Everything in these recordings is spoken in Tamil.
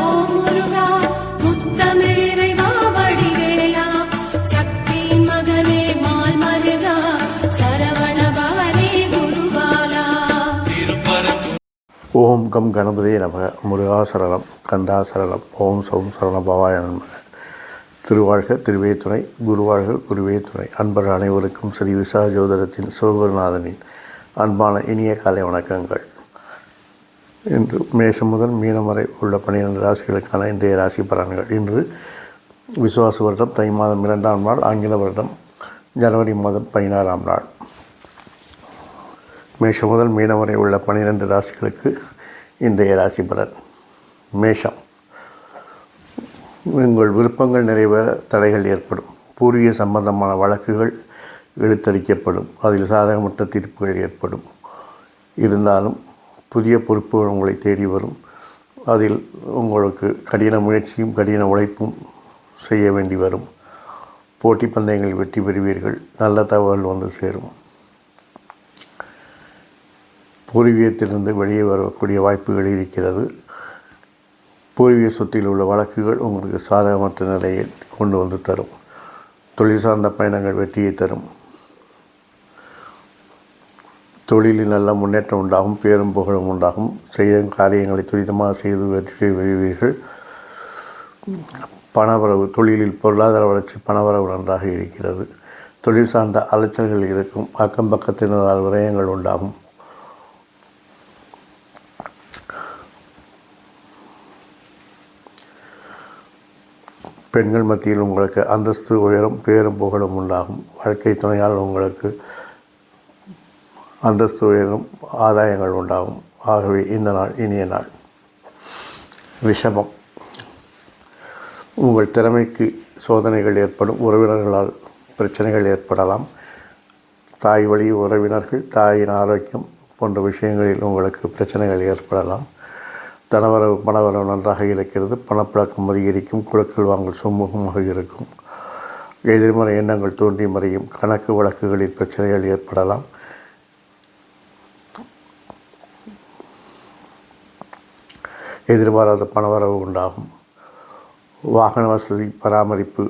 ஓம் ஓம் கம் கணபதியே நமக முருகாசரணம் கந்தாசரணம் ஓம் சௌம் சரண பவாய நமக திருவாழ்க திருவே துணை குருவாழ்க குருவே துணை அன்பர் அனைவருக்கும் ஸ்ரீ விசா ஜோதரத்தின் சிவகுருநாதனின் அன்பான இனிய காலை வணக்கங்கள். இன்று மேஷம் முதல் மீனம் வரை உள்ள பன்னிரண்டு ராசிகளுக்கான இன்றைய ராசி பலன்கள். இன்று விசுவாச வருடம் தை மாதம் இரண்டாம் நாள் ஆங்கில வருடம் ஜனவரி மாதம் பதினாறாம் நாள். மேஷம் முதல் மீனம் வரை உள்ள பன்னிரெண்டு ராசிகளுக்கு இன்றைய ராசி பலன். மேஷம். உங்கள் விருப்பங்கள் நிறைவேற தடைகள் ஏற்படும். பூர்வீக சம்பந்தமான வழக்குகள் இழுத்தடிக்கப்படும். அதில் சாதகமற்ற தீர்ப்புகள் ஏற்படும். இருந்தாலும் புதிய பொறுப்புகள் உங்களை தேடி வரும். அதில் உங்களுக்கு கடின முயற்சியும் கடின உழைப்பும் செய்ய வேண்டி வரும். போட்டி பந்தயங்களில் வெற்றி பெறுவீர்கள். நல்ல தகவல் வந்து சேரும். பூர்வீகத்திலிருந்து வெளியே வரக்கூடிய வாய்ப்புகள் இருக்கிறது. பூர்வீக சொத்தில் உள்ள வழக்குகள் உங்களுக்கு சாதகமற்ற நிலையை கொண்டு வந்து தரும். தொழில் சார்ந்த பயணங்கள் வெற்றியை தரும். தொழிலில் நல்ல முன்னேற்றம் உண்டாகும் பேரும் புகழும் உண்டாகும். செய்யும் காரியங்களை துரிதமாக செய்து வெற்றி பெறுவீர்கள். பணவரவு தொழிலில் பொருளாதார வளர்ச்சி பணவரவு நன்றாக இருக்கிறது. தொழில் சார்ந்த அலைச்சல்கள் இருக்கும் அக்கம் பக்கத்தினரால் விரயங்கள் உண்டாகும். பெண்கள் மத்தியில் உங்களுக்கு அந்தஸ்து உயரும் பேரும் புகழும் உண்டாகும். வாழ்க்கை துணையால் உங்களுக்கு அந்தஸ்து உயரும் ஆதாயங்கள் உண்டாகும். ஆகவே இந்த நாள் இனிய நாள். விஷமம் உங்கள் திறமைக்கு சோதனைகள் ஏற்படும் உறவினர்களால் பிரச்சனைகள் ஏற்படலாம். தாய் வழி உறவினர்கள் தாயின் ஆரோக்கியம் போன்ற விஷயங்களில் உங்களுக்கு பிரச்சனைகள் ஏற்படலாம். தனவரவு பணவரவு நன்றாக இருக்கிறது. பணப்பழக்கம் அதிகரிக்கும் குழுக்கள் வாங்கல் சுமூகமாக இருக்கும். எதிர்மறை எண்ணங்கள் தோன்றி மறையும் கணக்கு வழக்குகளில் பிரச்சனைகள் ஏற்படலாம். எதிர்பாராத பணவரவு உண்டாகும். வாகன வசதி பராமரிப்பு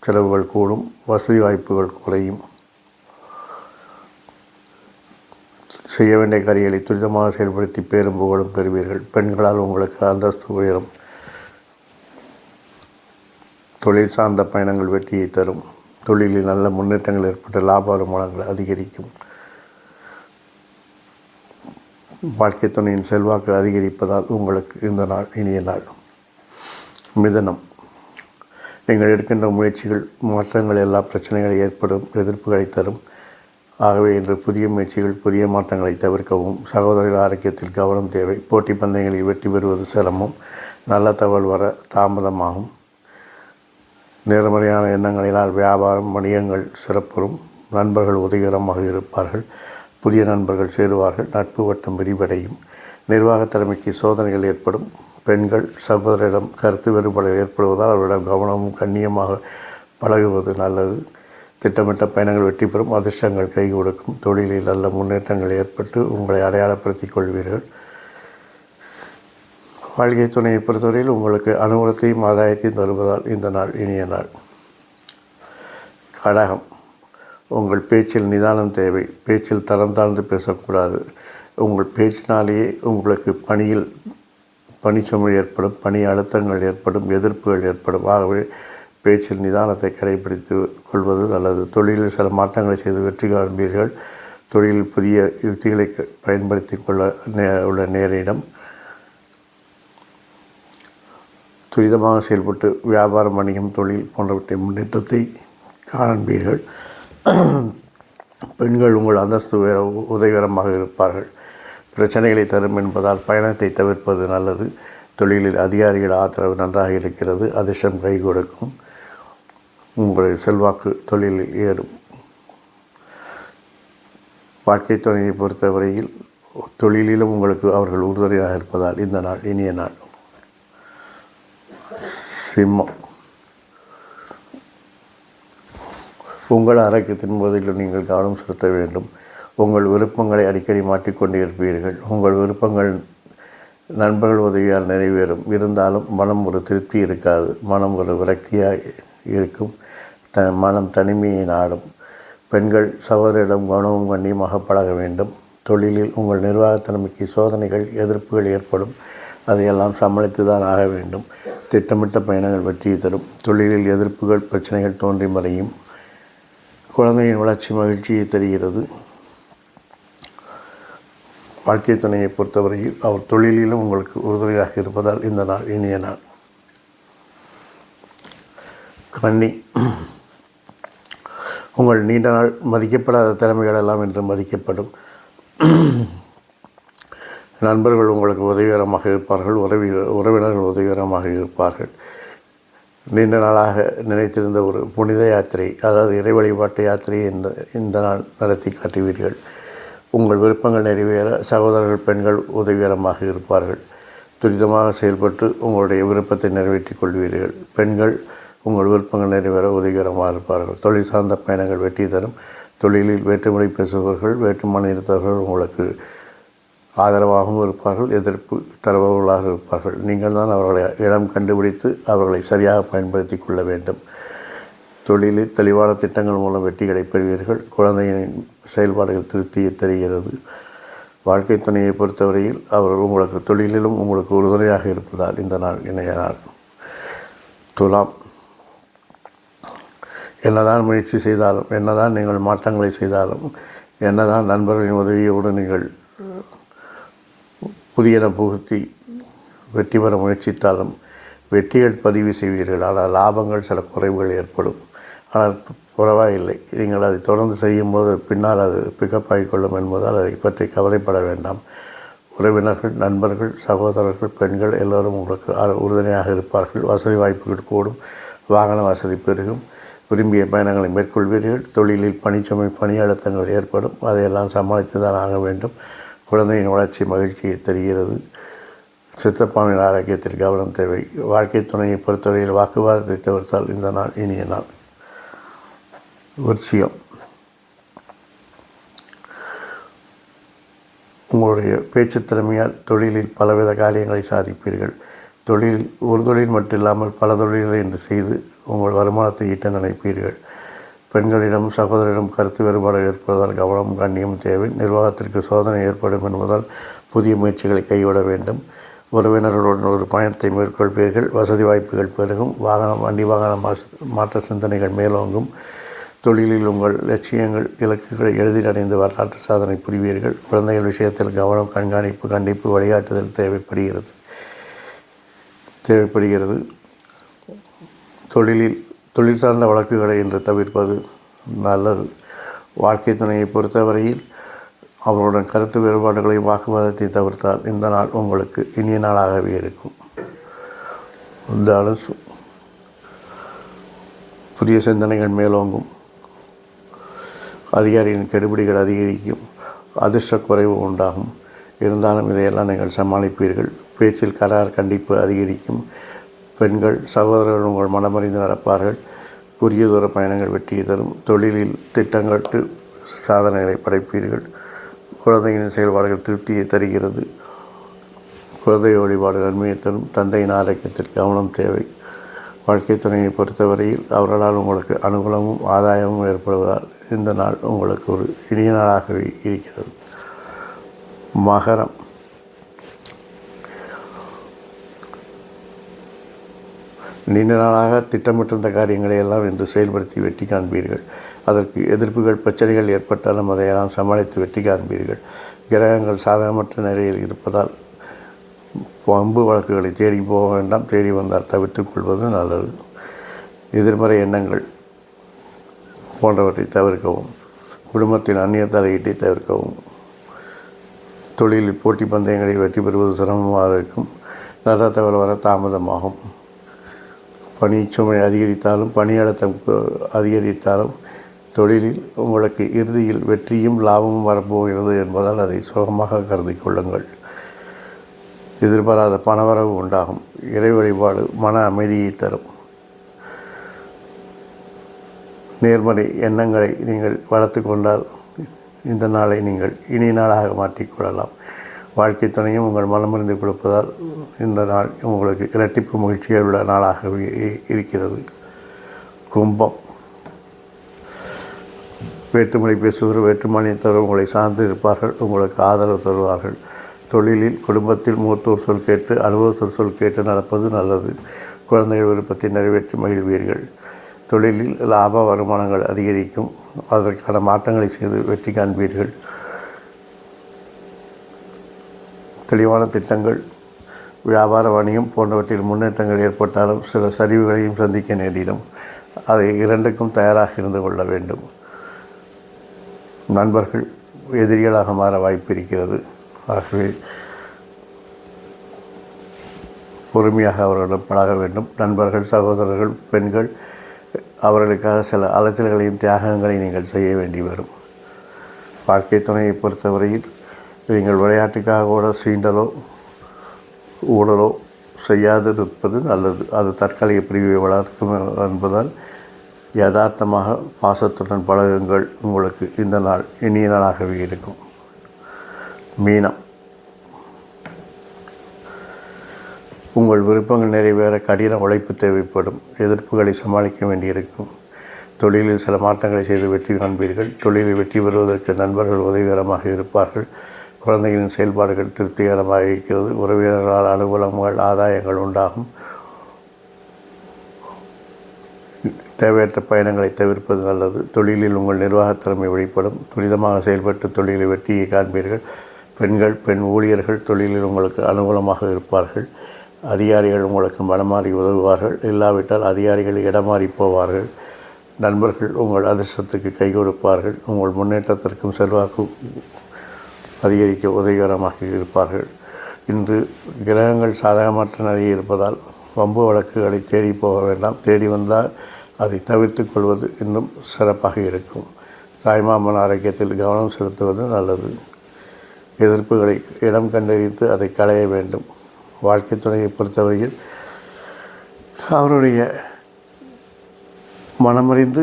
செலவுகள் கூடும் வசதி வாய்ப்புகள் குறையும். செய்ய வேண்டிய காரியங்களை துரிதமாக செயல்படுத்தி பேரும் புகழும் பெறுவீர்கள். பெண்களால் உங்களுக்கு அந்தஸ்து உயரும். தொழில் சார்ந்த பயணங்கள் வெற்றியை தரும். தொழிலில் நல்ல முன்னேற்றங்கள் ஏற்பட்ட லாப வருமானங்கள் அதிகரிக்கும். வாழ்க்கை துணையின் செல்வாக்கு அதிகரிப்பதால் உங்களுக்கு இந்த நாள் இனிய நாள். மிதனம். நீங்கள் எடுக்கின்ற முயற்சிகள் மாற்றங்கள் எல்லா பிரச்சனைகளை ஏற்படும் எதிர்ப்புகளை தரும். ஆகவே இன்று புதிய முயற்சிகள் புதிய மாற்றங்களை தவிர்க்கவும். சகோதரர்கள் ஆரோக்கியத்தில் கவனம் தேவை. போட்டி பந்தயங்களில் வெற்றி பெறுவது சிரமம். நல்ல தகவல் வர தாமதமாகும். நேர்மறையான எண்ணங்களினால் வியாபாரம் வணிகங்கள் சிறப்புறும். நண்பர்கள் உதவிகரமாக இருப்பார்கள். புதிய நண்பர்கள் சேருவார்கள் நட்பு வட்டம் விரிவடையும். நிர்வாக தலைமைக்கு சோதனைகள் ஏற்படும். பெண்கள் சகோதரிடம் கருத்து வேறுபாடுகள் ஏற்படுவதால் அவரிடம் கவனமும் கண்ணியமாக பழகுவது நல்லது. திட்டமிட்ட பயணங்கள் வெற்றி பெறும். அதிர்ஷ்டங்கள் கை கொடுக்கும். தொழிலில் நல்ல முன்னேற்றங்கள் ஏற்பட்டு உங்களை அடையாளப்படுத்திக் கொள்வீர்கள். வாழ்க்கை துணையை பொறுத்தவரையில் உங்களுக்கு அனுகூலத்தையும் ஆதாயத்தையும் தருவதால் இந்த நாள் இனிய நாள். கடகம் உங்கள் பேச்சில் நிதானம் தேவை. பேச்சில் தரம் தாழ்ந்து பேசக்கூடாது. உங்கள் பேச்சினாலேயே உங்களுக்கு பணியில் பணிச்சுமை ஏற்படும் பணி அழுத்தங்கள் ஏற்படும் எதிர்ப்புகள் ஏற்படும். ஆகவே பேச்சில் நிதானத்தை கடைபிடித்து கொள்வது நல்லது. தொழிலில் சில மாற்றங்களை செய்து வெற்றி காண்பீர்கள். தொழிலில் புதிய யுக்திகளை பயன்படுத்தி கொள்ள நே உள்ள நேரிடம் துரிதமாக செயல்பட்டு வியாபாரம் வணிகம் தொழில் போன்றவற்றை முன்னேற்றத்தை காண்பீர்கள். பெண்கள் உங்கள் அந்தஸ்து உயர உதவிகரமாக இருப்பார்கள். பிரச்சனைகளை தரும் என்பதால் பயணத்தை தவிர்ப்பது நல்லது. தொழிலில் அதிகாரிகள் ஆதரவு நன்றாக இருக்கிறது. அதிர்ஷ்டம் கை கொடுக்கும். உங்களுடைய செல்வாக்கு தொழிலில் ஏறும். வாழ்க்கை துணையை பொறுத்தவரையில் தொழிலிலும் உங்களுக்கு அவர்கள் உறுதுணையாக இருப்பதால் இந்த நாள் இனிய நாள். சிம்மம். உங்கள் ஆரோக்கியத்தின் போதிலும் நீங்கள் கவனம் செலுத்த வேண்டும். உங்கள் விருப்பங்களை அடிக்கடி மாற்றிக்கொண்டே இருப்பீர்கள். உங்கள் விருப்பங்கள் நண்பர்கள் உதவியால் நிறைவேறும். இருந்தாலும் மனம் ஒரு திருப்தி இருக்காது. மனம் ஒரு விரக்தியாக இருக்கும். த மனம் தனிமையை நாடும். பெண்கள் சகோதரிடம் கவனமும் கண்ணியமாக பழக வேண்டும். தொழிலில் உங்கள் நிர்வாகத்தன்மைக்கு சோதனைகள் எதிர்ப்புகள் ஏற்படும். அதையெல்லாம் சமாளித்து தான் ஆக வேண்டும். திட்டமிட்ட பயணங்கள் வெற்றி தரும். தொழிலில் எதிர்ப்புகள் பிரச்சனைகள் தோன்றி மறையும். குழந்தையின் வளர்ச்சி மகிழ்ச்சியை தருகிறது. வாழ்க்கை துணையை பொறுத்தவரையில் அவர் தொழிலிலும் உங்களுக்கு உறுதுணையாக இருப்பதால் இந்த நாள் இனிய நாள். கன்னி உங்கள் நீண்ட நாள் மதிக்கப்படாத திறமைகள் எல்லாம் இன்று மதிக்கப்படும். நண்பர்கள் உங்களுக்கு உதவிகரமாக இருப்பார்கள் உறவி உறவினர்கள் உதவிகரமாக இருப்பார்கள். நீண்ட நாளாக நினைத்திருந்த ஒரு புனித யாத்திரை அதாவது இறை வழிபாட்டு யாத்திரையை இந்த இந்த நாள் நடத்தி காட்டுவீர்கள். உங்கள் விருப்பங்கள் நிறைவேற சகோதரர்கள் பெண்கள் உதவிகரமாக இருப்பார்கள். துரிதமாக செயல்பட்டு உங்களுடைய விருப்பத்தை நிறைவேற்றிக் கொள்வீர்கள். பெண்கள் உங்கள் விருப்பங்கள் நிறைவேற உதவிகரமாக இருப்பார்கள். தொழில் சார்ந்த பயணங்கள் வெற்றி தரும். தொழிலில் வேற்றுமொழி பேசுபவர்கள் வேற்றுமான இருந்தவர்கள் உங்களுக்கு ஆதரவாகவும் இருப்பார்கள் எதிர்ப்பு தருபவர்களாக இருப்பார்கள். நீங்கள் தான் அவர்களை இடம் கண்டுபிடித்து அவர்களை சரியாக பயன்படுத்தி கொள்ள வேண்டும். தொழிலில் தெளிவான திட்டங்கள் மூலம் வெற்றிகளை பெறுவீர்கள் குழந்தையின் செயல்பாடுகள் திருப்தியை தெரிகிறது. வாழ்க்கை துணையை பொறுத்தவரையில் அவர் உங்களுக்கு தொழிலிலும் உங்களுக்கு உறுதுணையாக இருப்பதால் இந்த நாள் இணைய நாள். துலாம். என்னதான் முயற்சி செய்தாலும் என்னதான் நீங்கள் மாற்றங்களை செய்தாலும் என்னதான் நண்பர்களின் உதவியோடு நீங்கள் புதியன புகுத்தி வெற்றி பெற முயற்சித்தாலும் வெற்றிகள் பதிவு செய்வீர்கள். ஆனால் லாபங்கள் சில குறைவுகள் ஏற்படும். ஆனால் பரவாயில்லை. நீங்கள் அதை தொடர்ந்து செய்யும்போது பின்னால் அது பிக்கப் ஆகிக்கொள்ளும் என்பதால் அதை பற்றி கவலைப்பட வேண்டாம். உறவினர்கள் நண்பர்கள் சகோதரர்கள் பெண்கள் எல்லோரும் உங்களுக்கு உறுதுணையாக இருப்பார்கள். வசதி வாய்ப்புகள் கூடும். வாகன வசதி பெருகும். விரும்பிய பயணங்களை மேற்கொள்வீர்கள். தொழிலில் பணிச்சுமை பணி அழுத்தங்கள் ஏற்படும். அதையெல்லாம் சமாளித்து தான் ஆக வேண்டும். குழந்தையின் வளர்ச்சி மகிழ்ச்சியை தெரிகிறது. சித்தப்பாவின் ஆரோக்கியத்தில் கவனம் தேவை. வாழ்க்கை துணையை பொறுத்தவரையில் வாக்குவாதத்தை தவிர்த்தால் இந்த நாள் இனிய நாள். விருச்சியம் உங்களுடைய பேச்சு திறமையால் தொழிலில் பலவித காரியங்களை சாதிப்பீர்கள். தொழிலில் ஒரு தொழில் மட்டும் இல்லாமல் பல தொழில்களை என்று செய்து உங்கள் வருமானத்தை ஈட்ட நினைப்பீர்கள். பெண்களிடம் சகோதரிடம் கருத்து வேறுபாடு ஏற்படுவதால் கவனம் கண்ணியம் தேவை. நிர்வாகத்திற்கு சோதனை ஏற்படும் என்பதால் புதிய முயற்சிகளை கைவிட வேண்டும். உறவினர்களுடன் ஒரு பயணத்தை மேற்கொள்வீர்கள். வசதி வாய்ப்புகள் பெருகும். வாகனம் வண்டி வாகன மாற்ற சிந்தனைகள் மேலோங்கும். தொழிலில் உங்கள் லட்சியங்கள் இலக்குகளை எளிதில் அடைந்து வரலாற்று சாதனை புரிவீர்கள். குழந்தைகள் விஷயத்தில் கவனம் கண்காணிப்பு கண்டிப்பு வழிகாட்டுதல் தேவைப்படுகிறது. தேவைப்படுகிறது. தொழிலில் தொழில் சார்ந்த வழக்குகளை இன்று தவிர்ப்பது நல்லது. வாழ்க்கை துணையை பொறுத்தவரையில் அவருடன் கருத்து வேறுபாடுகளையும் வாக்குவாதத்தை தவிர்த்தால் இந்த நாள் உங்களுக்கு இனிய நாளாகவே இருக்கும். தனுசு புதிய சிந்தனைகள் மேலோங்கும். அதிகாரியின் கெடுபிடிகள் அதிகரிக்கும். அதிர்ஷ்ட குறைவு உண்டாகும். இருந்தாலும் இதையெல்லாம் நீங்கள் சமாளிப்பீர்கள். பேச்சில் கரார் கண்டிப்பு அதிகரிக்கும். பெண்கள் சகோதரர்கள் உங்கள் மனமறிந்து நடப்பார்கள். குறுகிய தூர பயணங்கள் வெற்றியை தரும். தொழிலில் திட்டங்கட்டு சாதனைகளை படைப்பீர்கள். குழந்தையின் செயல்பாடுகள் திருப்தியை தருகிறது. குழந்தை வழிபாடு நன்மையை தரும். தந்தையின் ஆரோக்கியத்திற்கு கவனம் தேவை. வாழ்க்கை துணையை பொறுத்தவரையில் அவர்களால் உங்களுக்கு அனுகூலமும் ஆதாயமும் ஏற்படுவதால் இந்த நாள் உங்களுக்கு ஒரு இனிய நாளாகவே இருக்கிறது. மகரம். நீண்ட நாளாக திட்டமிட்டிருந்த காரியங்களை எல்லாம் இன்று செயல்படுத்தி வெற்றி காண்பீர்கள். அதற்கு எதிர்ப்புகள் பிரச்சனைகள் ஏற்பட்டாலும் அதையெல்லாம் சமாளித்து வெற்றி காண்பீர்கள். கிரகங்கள் சாதகமற்ற நிலையில் இருப்பதால் வம்பு வழக்குகளை தேடி போக வேண்டாம். தேடி வந்தால் தவிர்த்துக் கொள்வது நல்லது. எதிர்மறை எண்ணங்கள் போன்றவற்றை தவிர்க்கவும் குடும்பத்தின் அந்நிய தலையீட்டை தவிர்க்கவும் தொழிலில் போட்டி பந்தயங்களை வெற்றி பெறுவது சிரமமாக இருக்கும். நல்ல தகவல் வர தாமதமாகும். பணி சுமை அதிகரித்தாலும் பணி அழுத்தம் அதிகரித்தாலும் தொழிலில் உங்களுக்கு இறுதியில் வெற்றியும் லாபமும் வரப்போகிறது என்பதால் அதை சுகமாக கருதி கொள்ளுங்கள். எதிர்பாராத பணவரவு உண்டாகும். இறை வழிபாடு மன அமைதியை தரும். நேர்மறை எண்ணங்களை நீங்கள் வளர்த்து கொண்டால் இந்த நாளை நீங்கள் இனிய நாளாக மாற்றிக்கொள்ளலாம் வாழ்க்கை துணையும் உங்கள் மனமறிந்து கொடுப்பதால் இந்த நாள் உங்களுக்கு இரட்டிப்பு மகிழ்ச்சிகள் உள்ள நாளாகவே இருக்கிறது. கும்பம். வேற்றுமொழி பேசுகிற வேற்றுமானியத்தவர் உங்களை சார்ந்து இருப்பார்கள் உங்களுக்கு ஆதரவு தருவார்கள். தொழிலில் குடும்பத்தில் மூத்தோர் சொல் கேட்டு அனுபவத்தோர் சொல் கேட்டு நடப்பது நல்லது. குழந்தைகள் விருப்பத்தை நிறைவேற்றி மகிழ்வீர்கள். தொழிலில் லாப வருமானங்கள் அதிகரிக்கும். அதற்கான மாற்றங்களை செய்து வெற்றி காண்பீர்கள். தெளிவான திட்டங்கள் வியாபார வணிகம் போன்றவற்றில் முன்னேற்றங்கள் ஏற்பட்டாலும் சில சரிவுகளையும் சந்திக்க நேரிடும். அதை இரண்டுக்கும் தயாராக இருந்து கொள்ள வேண்டும். நண்பர்கள் எதிரிகளாக மாற வாய்ப்பு இருக்கிறது. ஆகவே பொறுமையாக அவர்களிடம் பழக வேண்டும். நண்பர்கள் சகோதரர்கள் பெண்கள் அவர்களுக்காக சில அலைச்சல்களையும் தியாகங்களையும் நீங்கள் செய்ய வேண்டி வரும். வாழ்க்கை துணையை பொறுத்தவரையில் நீங்கள் விளையாட்டுக்காக கூட சீண்டலோ ஊழலோ செய்யாதிருப்பது நல்லது. அது தற்காலிக பிரிவை வளர்க்கும் என்பதால் யதார்த்தமாக பாசத்துடன் பழகுங்கள். உங்களுக்கு இந்த நாள் இனிய நாளாகவே இருக்கும். மீனம். உங்கள் விருப்பங்கள் நிறைவேற கடின உழைப்பு தேவைப்படும். எதிர்ப்புகளை சமாளிக்க வேண்டியிருக்கும். தொழிலில் சில மாற்றங்களை செய்து வெற்றி காண்பீர்கள். தொழிலில் வெற்றி பெறுவதற்கு நண்பர்கள் உதவிகரமாக இருப்பார்கள். குழந்தைகளின் செயல்பாடுகள் திருப்திகரமாக இருக்கிறது. உறவினர்களால் அனுகூலங்கள் ஆதாயங்கள் உண்டாகும். தேவையற்ற பயணங்களை தவிர்ப்பது நல்லது. தொழிலில் உங்கள் நிர்வாகத் திறமை வெளிப்படும். துரிதமாக செயல்பட்டு தொழிலில் வெற்றியை காண்பீர்கள். பெண்கள் பெண் ஊழியர்கள் தொழிலில் உங்களுக்கு அனுகூலமாக இருப்பார்கள். அதிகாரிகள் உங்களுக்கு மனமாறி உதவுவார்கள். இல்லாவிட்டால் அதிகாரிகள் இடமாறி போவார்கள். நண்பர்கள் உங்கள் அதிர்ஷ்டத்துக்கு கை கொடுப்பார்கள். உங்கள் முன்னேற்றத்திற்கும் செல்வாக்கு அதிகரிக்க உதவிகரமாக இருப்பார்கள். இன்று கிரகங்கள் சாதகமற்ற நிலையில் இருப்பதால் வம்பு வழக்குகளை தேடி போக வேண்டாம். தேடி வந்தால் அதை தவிர்த்து கொள்வது இன்னும் சிறப்பாக இருக்கும். தாய்மாமன் ஆரோக்கியத்தில் கவனம் செலுத்துவது நல்லது. எதிர்ப்புகளை இடம் கண்டறிந்து அதை களைய வேண்டும். வாழ்க்கை துணையை பொறுத்தவரையில் அவருடைய மனமறிந்து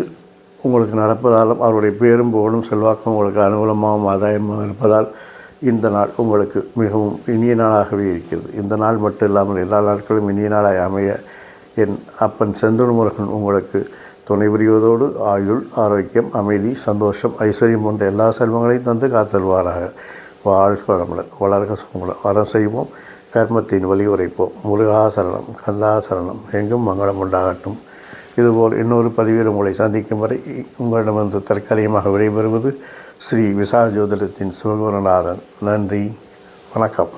உங்களுக்கு நடப்பதாலும் அவருடைய பேரும் புகழும் செல்வாக்கும் உங்களுக்கு அனுகூலமாகவும் ஆதாயமாகவும் இருப்பதால் இந்த நாள் உங்களுக்கு மிகவும் இனிய நாளாகவே இருக்கிறது. இந்த நாள் மட்டும் இல்லாமல் எல்லா நாட்களும் இனிய நாளாய் அமைய என் அப்பன் செந்தூர் முருகன் உங்களுக்கு துணை புரிவதோடு ஆயுள் ஆரோக்கியம் அமைதி சந்தோஷம் ஐஸ்வர்யம் போன்ற எல்லா செல்வங்களையும் தந்து காத்தருவாராக. வாழ்க வளமுடன். வளர்க சுகமுடன் வரம் செய்வோம். கர்மத்தின் வழி உரைப்போம். முருகாசரணம் கந்தாசரணம் எங்கும் மங்களம் உண்டாகட்டும். இதுபோல் இன்னொரு பதிவில் உங்களை சந்திக்கும் வரை உங்களிடமிருந்து தற்காலிகமாக விடைபெறுவது ஸ்ரீ விசா ஜோதிடத்தின் சிவகுருநாதன். நன்றி. வணக்கம்.